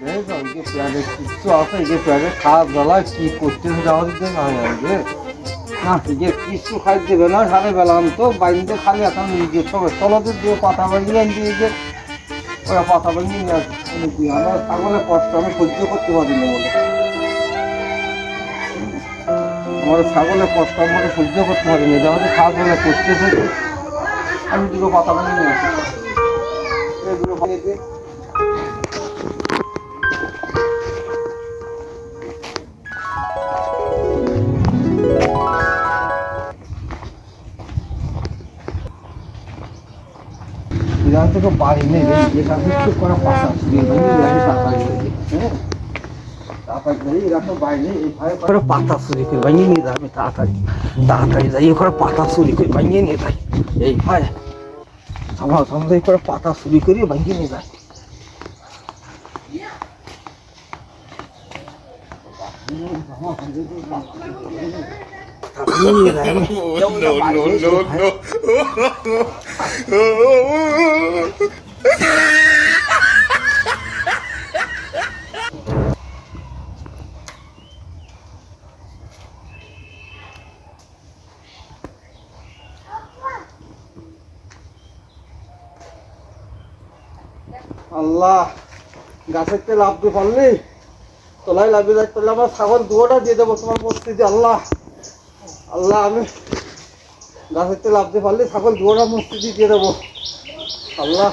এই যে পেঁয়াজের কিচ্ছু আছে যে পেঁয়াজের খাওয়া বেলায় কি করতেছে যাওয়া দিতে না হয় যে না যে কিচ্ছু খাই দেবে না সারে বেলাম তো বাইরে খালি এখন নিজে সবে তলাতে দিয়ে বানিয়ে আনছি এই যে ওরা পাতা বানিয়ে নিয়ে আসে। আমার ছাগলের কষ্ট আমি সহ্য করতে পারি না বলে আমার ছাগলের কষ্ট আমাকে সহ্য করতে পারি না যখন খাওয়া বেলা করতেছে আমি দুটো পাতা বানিয়ে নিয়ে আসি এগুলো থেকে বাড়ি নেই এখান থেকে করা পাতা চুরি করে ভেঙে নিয়ে যাই তাড়াতাড়ি তাড়াতাড়ি যাই করে পাতা চুরি করে ভেঙে নিয়ে যাই এই ভাই। আমার সামনে করে পাতা চুরি করে ভেঙে নিয়ে যায় নিয়ে যায় আমি no, no, no, no. আল্লাহ, গাছের তেল লাভতে পারলি? তোলাই লাভ যাই আমার ছাগল দুয়োটা দিয়ে দেবো তোমার মস্তিতে আল্লাহ। আল্লাহ, আমি গাছের তেল লাভতে পারলে ছাগল দুয়োটা মস্তিতে দিয়ে দেবো। আল্লাহ।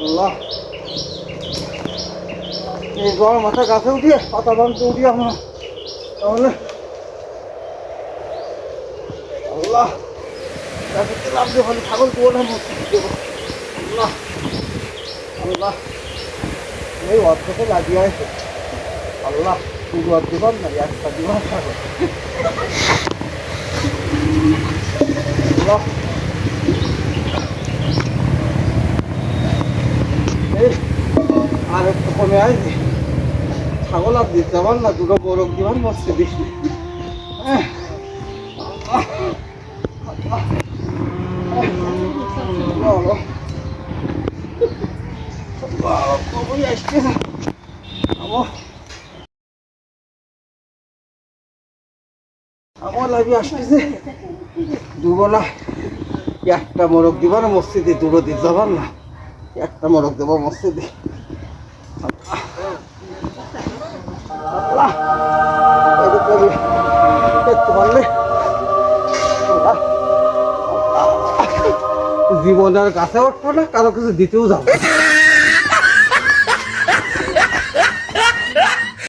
আল্লাহ। এই মাথা গাছে উঠিয়ে, পাতা বানতে উঠিয়ে আমার। তাহলে। আল্লাহ। গাছের তেল দিয়ে ভালো ছাগল দুয়োটা মস্তিতে দেবো। আল্লাহ আল্লাহ এই অর্থকে লাগিয়ে আছে। আল্লাহ আর দিবান না একটা দিবান থাকো আল্লাহ। আর একটু কমে আসবে ছাগল আর দিতে পার না দুটো বরফ দিবান বসছে বৃষ্টি আহ, আল্লাহ, আল্লাহ, আহ, আল্লাহ। বাবা, একটা মোরগ দিবার মসজিদে দুটো দিতে যাবার না একটা মোরগ দেবো মসজিদে পারলে। জীবনের কাছে উঠবো না, কারও কিছু দিতেও যাব না।